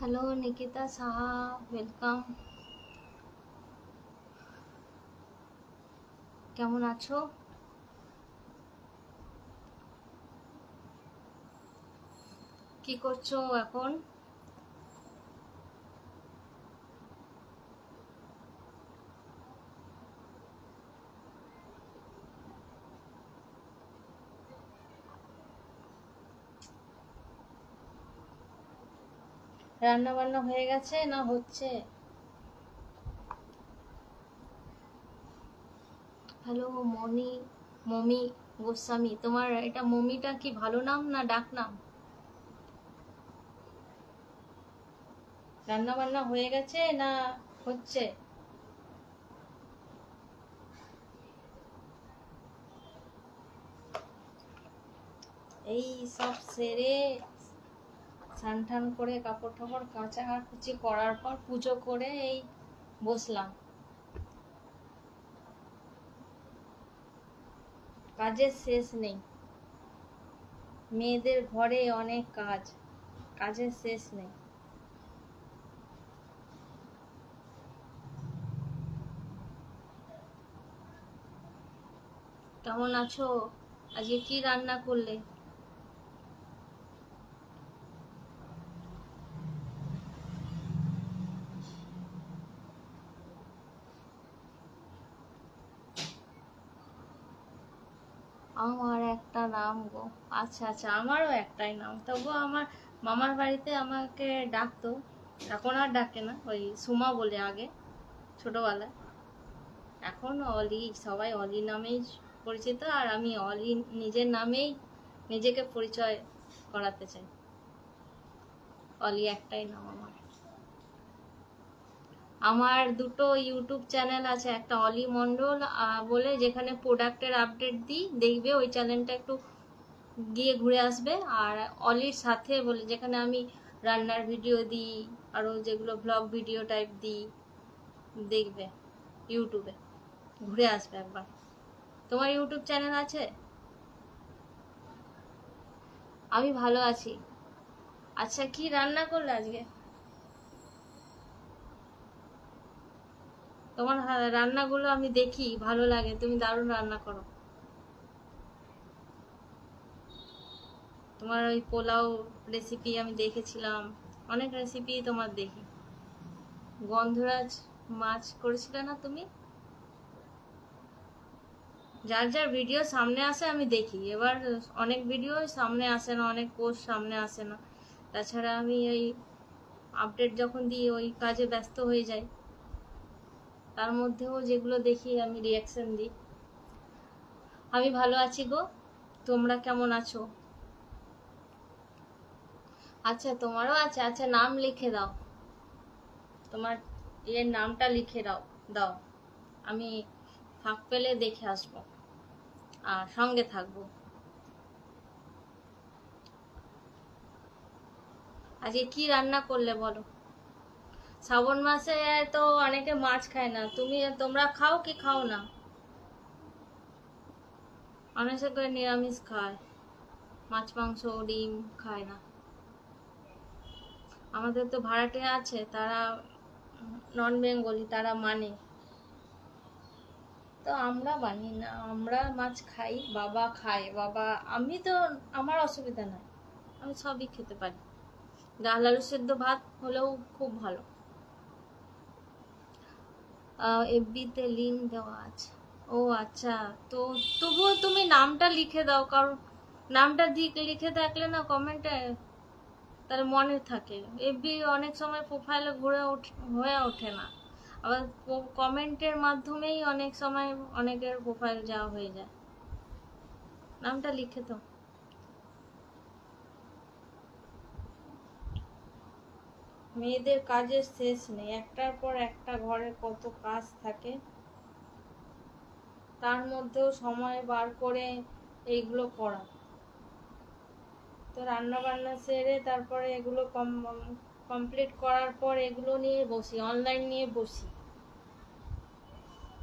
Hello Nikita Saha welcome কেমন আছো? কি করছ এখন? রান্না বান্না হয়ে গেছে না হচ্ছে? হ্যালো মনি, মমি, গোস্বামী, তোমার এটা মমিটা কি ভালো নাম না ডাক নাম? রান্না বান্না হয়ে গেছে না হচ্ছে? এই সব সেরে স্নান টান করে কাপড় টাপড় কাঁচা কুচি করার পর পুজো করে এই বসলাম। কাজের শেষ নেই। মেয়েদের ঘরে অনেক কাজ কাজের শেষ নেই। কেমন আছো? আজকে কি রান্না করলে আমার একটা নাম গো আচ্ছা আচ্ছা আমারও একটাই নাম। তবুও আমার মামার বাড়িতে আমাকে ডাকতো, এখন আর ডাকে না, ওই সুমা বলে আগে, ছোটবেলায়। এখন অলি, সবাই অলি নামেই পরিচিত, আর আমি অলি নিজের নামেই নিজেকে পরিচয় করাতে চাই। অলি একটাই নাম আমার। আমার দুটো ইউটিউব চ্যানেল আছে, একটা অলি মন্ডল বলে যেখানে প্রোডাক্টের আপডেট দিই, দেখবে ওই চ্যানেলটা একটু গিয়ে ঘুরে আসবে। আর অলির সাথে বলে, যেখানে আমি রান্নার ভিডিও দিই আরও যেগুলো ব্লগ ভিডিও টাইপ দিই, দেখবে ইউটিউবে ঘুরে আসবে একবার। তোমার ইউটিউব চ্যানেল আছে? আমি ভালো আছি। আচ্ছা কি রান্না করলে আজকে? তোমার রান্নাগুলো আমি দেখি, ভালো লাগে, তুমি দারুণ রান্না করো। তোমার ওই পোলাও রেসিপি আমি দেখেছিলাম। অনেক রেসিপি তোমার দেখি। গন্ধরাজ মাছ করেছিলে না তুমি? যার যার ভিডিও সামনে আসে আমি দেখি। এবার অনেক ভিডিও সামনে আসে না, অনেক পোস্ট সামনে আসে না। তাছাড়া আমি ওই আপডেট যখন দিই, ওই কাজে ব্যস্ত হয়ে যাই। তার মধ্যেও যেগুলো দেখি আমি রিয়াকশন দিই। আমি ভালো আছি গো। তোমরা কেমন আছো? আচ্ছা তোমারও আছে? আচ্ছা নাম লিখে দাও। তোমার এর নামটা লিখে দাও দাও। আমি ফাঁক পেলে দেখে আসব। আর সঙ্গে থাকব। আজকে কি রান্না করলে বলো? শ্রাবণ মাসে তো অনেকে মাছ খায় না। তুমি, তোমরা খাও কি খাও না? অনেক করে নিরামিষ খায়। মাছ, মাংস, ডিম খায় না। আমাদের তো ভাড়াটে আছে, তারা নন বেঙ্গলি তারা মানে। তো আমরা মানি না, আমরা মাছ খাই, বাবা খায়। বাবা, আমি তো, আমার অসুবিধা নাই। আমি সবই খেতে পারি। ডাল, আলু সেদ্ধ ভাত হলেও খুব ভালো। এফবিতে লিঙ্ক দেওয়া আছে। ও আচ্ছা তো তবুও তুমি নামটা লিখে দাও, কারণ নামটা লিখে থাকলে না কমেন্টে তাহলে মনে থাকে। এফবি অনেক সময় প্রোফাইলে ঘুরে হয়ে ওঠে না। আবার কমেন্টের মাধ্যমেই অনেক সময় অনেকের প্রোফাইল যাওয়া হয়ে যায়। নামটা লিখে তো মেয়েদের কাজের শেষ নেই। একটার পর একটা ঘরে কত কাজ থাকে, তার মধ্যেও সময় বার করে এইগুলো করা। তো রান্না বান্না সেরে তারপরে এগুলো কম কমপ্লিট করার পর এগুলো নিয়ে বসি অনলাইন নিয়ে বসি।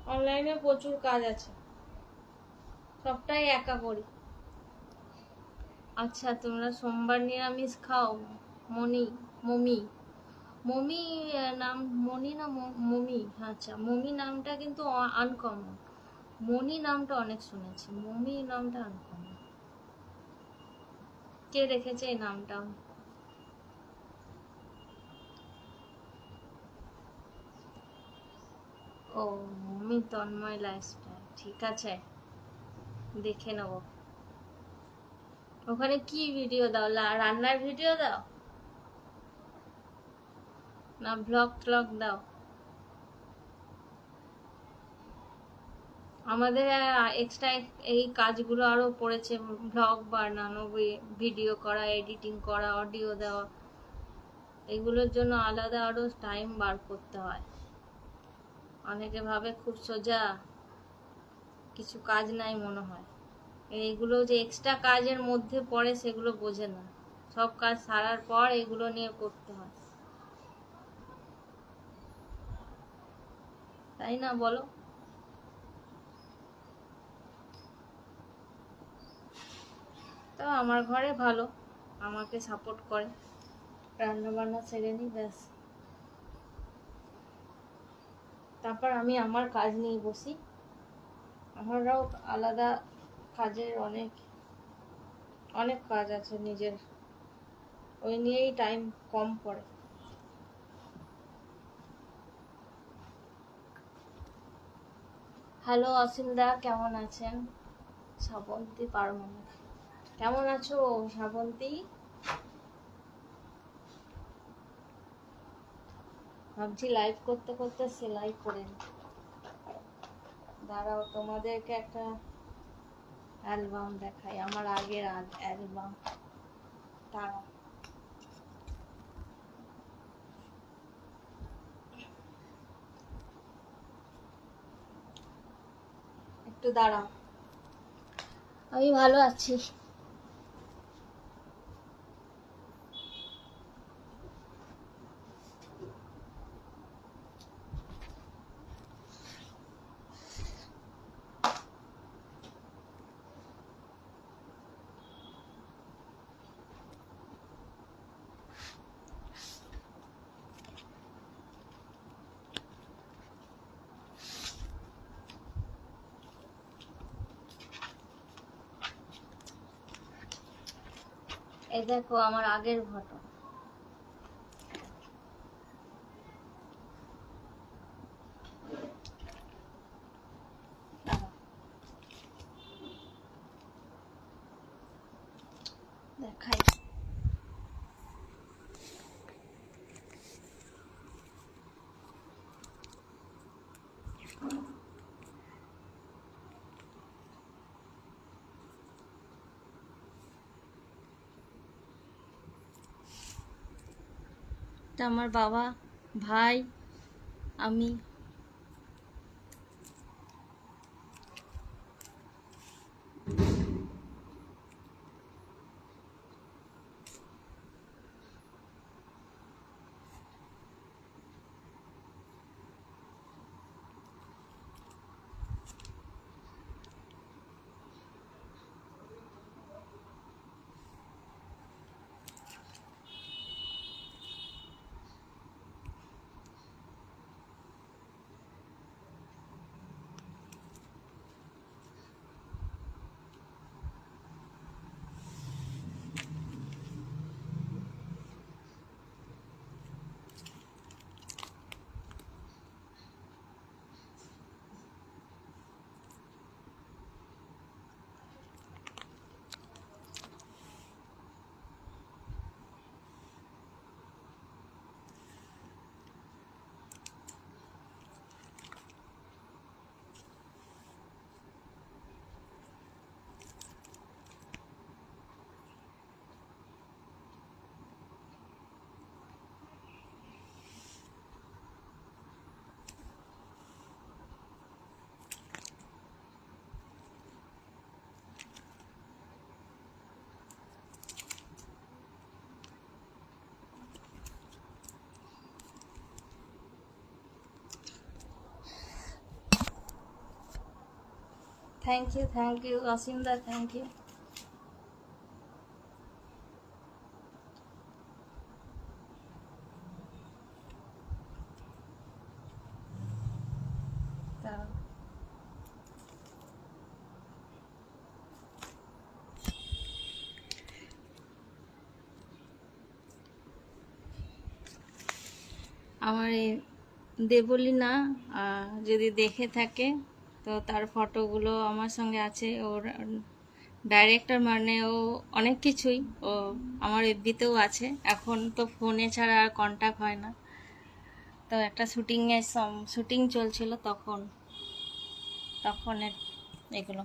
অনলাইনে প্রচুর কাজ আছে। সবটাই একা করি। আচ্ছা তোমরা সোমবার নিরামিষ খাও? মনি মমি। মমি নাম মনি না মমি? আচ্ছা মমি নামটা কিন্তু আনকমন মনি নামটা অনেক শুনেছি। মমি নামটা আনকমন কে রেখেছে এই নামটা? ও, মমি তন্ময় লাইফস্টাইল ঠিক আছে। দেখে নেব। ওখানে কি ভিডিও দাও? রান্নার ভিডিও দাও? না ব্লগ ট্লগ দাও? আমাদের এক্সট্রা এই কাজগুলো আরও পড়েছে ব্লগ বানানো ভিডিও করা এডিটিং করা অডিও দেওয়া। এগুলোর জন্য আলাদা আরও টাইম বার করতে হয়। অনেকে ভাবে খুব সোজা, কিছু কাজ নাই মনে হয়। এইগুলো যে এক্সট্রা কাজের মধ্যে পড়ে সেগুলো বোঝে না। সব কাজ সারার পর এগুলো নিয়ে করতে হয়। তাই না বলো? তো আমার ঘরে ভালো। আমাকে সাপোর্ট করে। রান্না বান্না সেরে নি, ব্যাস। তারপর আমি আমার কাজ নিয়ে বসি। আমারও আলাদা কাজের অনেক অনেক কাজ আছে নিজের। ওই নিয়েই টাইম কম পড়ে। হ্যালো অসীমদা, কেমন আছেন? শ্রাবন্তী পারমাণিক কেমন আছো, শ্রাবন্তী? ভাবছি লাইভ করতে করতে সেলাই করে দাঁড়াও, তোমাদেরকে একটা অ্যালবাম দেখাই, আমার আগের অ্যালবাম দাঁড়াও। একটু দাঁড়াও। আমি ভালো আছি। এই দেখো আমার আগের ফটো দেখাই এটা আমার বাবা ভাই আমি থ্যাংক ইউ থ্যাংক ইউ অসীমদা থ্যাংক ইউ আমার এই দেবলীনা যদি দেখে থাকে তো তার ফটোগুলো আমার সঙ্গে আছে। ওর ডাইরেক্টর মানে ও অনেক কিছুই। ও আমার এফবিতেও আছে। এখন তো ফোনে ছাড়া আর কন্ট্যাক্ট হয় না। তো একটা শুটিংয়ের শুটিং চলছিল তখন। তখন এগুলো।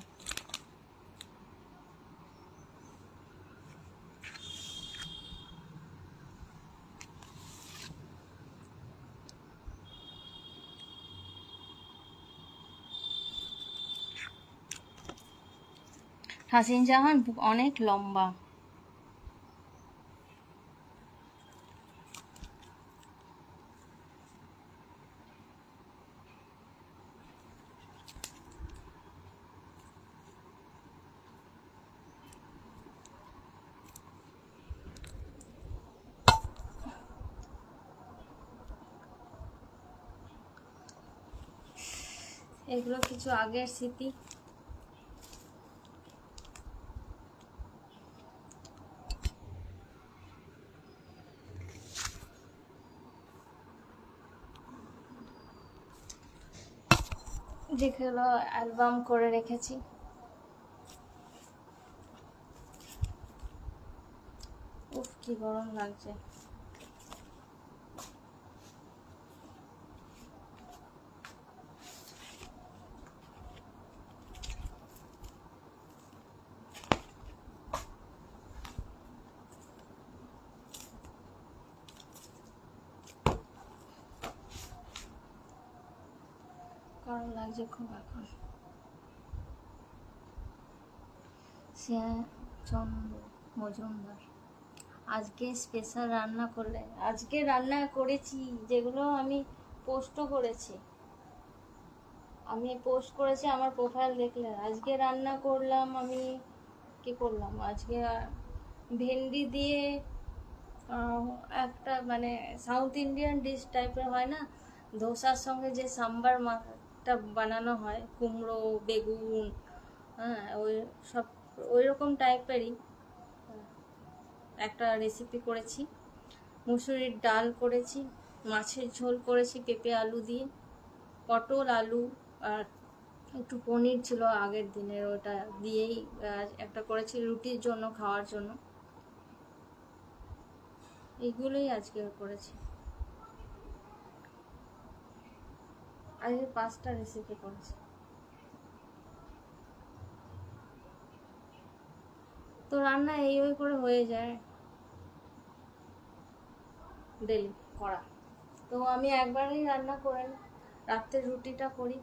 হাসিন জাহান অনেক লম্বা। এগুলো কিছু আগের স্মৃতি। যেগুলো অ্যালবাম করে রেখেছি। উফ কি গরম লাগছে। চন্দ্র মজুমদার আজকে স্পেশাল রান্না করলে, আজকে রান্না করেছি, যেগুলো আমি পোস্টও করেছি। আমি পোস্ট করেছি, আমার প্রোফাইল দেখলে। আজকে রান্না করলাম আমি, কি করলাম? আজকে ভেন্ডি দিয়ে একটা মানে সাউথ ইন্ডিয়ান ডিশ টাইপের হয় না? ধোসার সঙ্গে যে সাম্বার মাটা বানানো হয়, কুমড়ো, বেগুন হ্যাঁ ওই সব, ওই রকম টাইপেরই একটা রেসিপি করেছি। মুসুরির ডাল করেছি, মাছের ঝোল করেছি পেঁপে আলু দিয়ে, পটল আলু আর একটু পনির ছিল আগের দিনের, ওটা দিয়েই একটা করেছি রুটির জন্য, খাওয়ার জন্য। এইগুলোই আজকে করেছি। আজকে পাঁচটা রেসিপি করেছি। তো রান্না এই ওই করে হয়ে যায়। ডেলি করা। তো আমি একবারই রান্না করে নিই। রাত্রের রুটিটা করি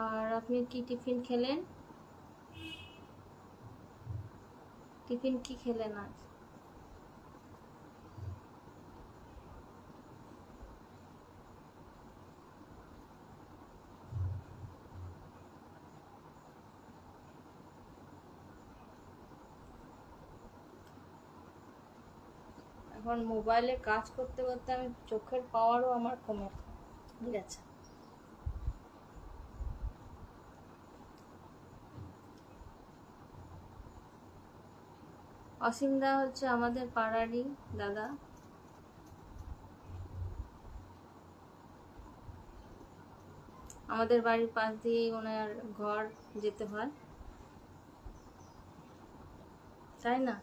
আর আপনি কি টিফিন খেলেন? টিফিন কি খেলেন আজ? এখন মোবাইলে কাজ করতে করতে আমি চোখের পাওয়ারও আমার কমে গেছে। অসীম দা হচ্ছে আমাদের পাড়ারই দাদা। আমাদের বাড়ির পাশ দিয়েই ওনার ঘর যেতে হয়। তাই না?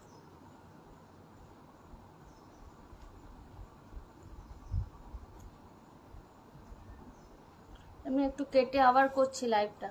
আমি একটু কেটে আবার করছি লাইভটা